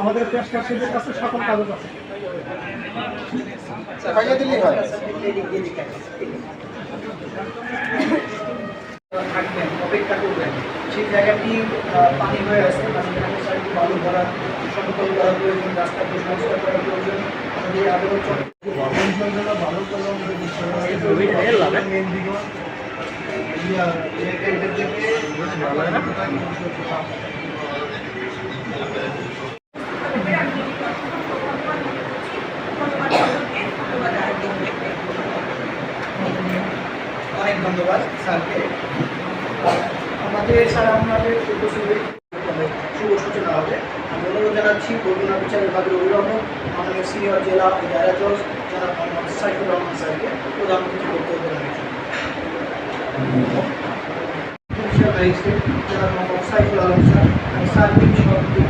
আমাদের পেশ কার্ডের কাছে সকল কাগজ আছে। থাকবেন অপেক্ষা করবেন। সেই জায়গাটি পানি হয়ে আছে। বালু ভরা সমতল করা প্রয়োজন সংস্কার করা প্রয়োজন। চক্র অনেক ধন্যবাদ স্যারকে। আমাদের স্যার আমাদের উপস্থিত। শুভ সূচনা হবে আমি অনুরোধ জানাচ্ছি বরগুনা বিচার বিভাগের অভিভাবক মাননীয় সিনিয়র জেলা ও দায়রা জজ জনাব মোহাম্মদ সাইফুর রহমান স্যারকে প্রধান অতিথি বক্তব্য দেওয়ার জন্য পুলিশের ম্যাজিস্ট্রেট জনাব মোহাম্মদ সাইফুল আলম স্যার আমি সার্বিক সভাপতি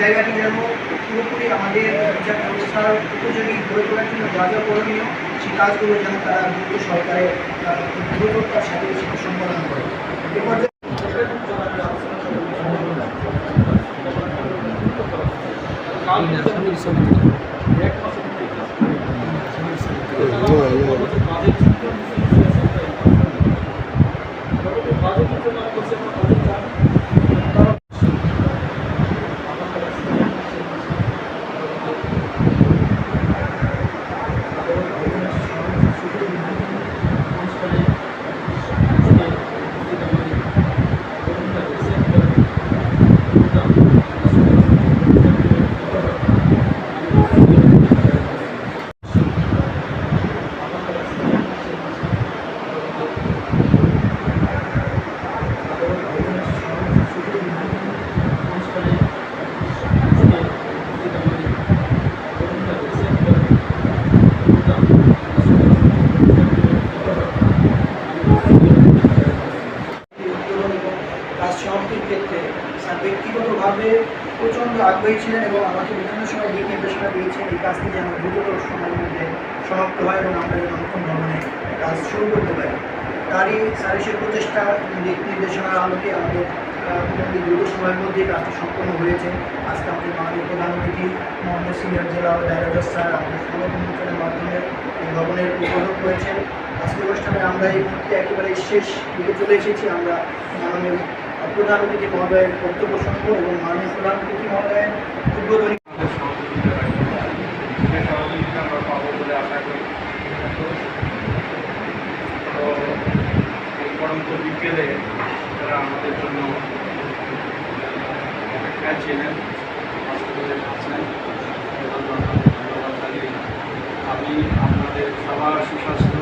জায়গাটি যেন পুরোপুরি আমাদের বিচার ব্যবস্থার উপযোগী গড়ে তোলার জন্য যা যা করণীয়, সেই কাজগুলো যেন তারা দ্রুত সরকারের দ্রুততার সাথে সম্পাদন করে। এ পর্যায়ে উত্তোলন এবং কাজ সমাপ্তির ক্ষেত্রে স্যার ব্যক্তিগতভাবে প্রচণ্ড আগ্রহী ছিলেন এবং আমাকে বিভিন্ন সময় দিক নির্দেশনা দিয়েছেন। এই কাজটি যেন দ্রুততর সময়ের মধ্যে সমাপ্ত হয় এবং আমরা যেন নতুন ভবনে কাজ শুরু করতে পারি। তারই স্যারের প্রচেষ্টা দিক নির্দেশনার আলোকে আমাদের মোটামুটি দ্রুত সময়ের মধ্যে কাজটি সম্পন্ন হয়েছে। আজকে আমাদের মাননীয় প্রধান অতিথি, মহানগর সিনিয়র জেলা ও স্যার আমাদের সংগঠনের মাধ্যমে এই ভবনের উপভোগ করেছেন। আজকে অনুষ্ঠানে আমরা এই মুহূর্তে একেবারে শেষ দিকে চলে এসেছি। আমরা মাননীয় প্রধান অতিথি মহোদয়ের বক্তব্য শুনব এবং মাননীয় প্রধান অতিথি মহোদয়ের উদ্বোধনী বিকেলে তারা আমাদের জন্য অপেক্ষায় ছিলেন। আমি আপনাদের সবার সুস্বাস্থ্য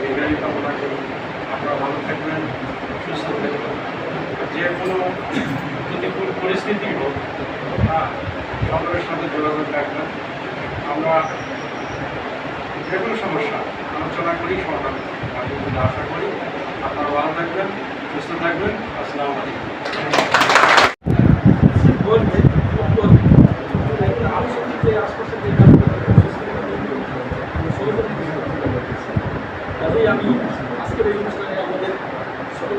দীর্ঘায়ু কামনা করি আপনারা ভালো থাকবেন সুস্থ থাকবেন যে কোনো পরিস্থিতি হোক সকলের সাথে যোগাযোগ রাখবেন আমরা যে কোনো সমস্যা আলোচনা করি, সমাধান আমি আশা করি। আপনারা ভালো থাকবেন, সুস্থ থাকবেন। আসসালামু আলাইকুম। আমি আজকের এই অনুষ্ঠানে আমাদের সকল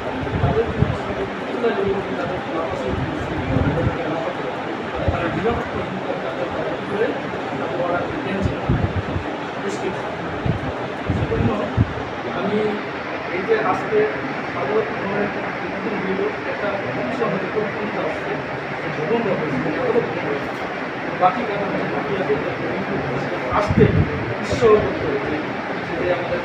ভাগবত ভ্রমণের প্রতিদিন মিলল একটা কিন্তু আসছে ভ্রমণ বাকি কারণ বাকি আসতে বিশ্ব করতে হয়েছে সেটাই আমাদের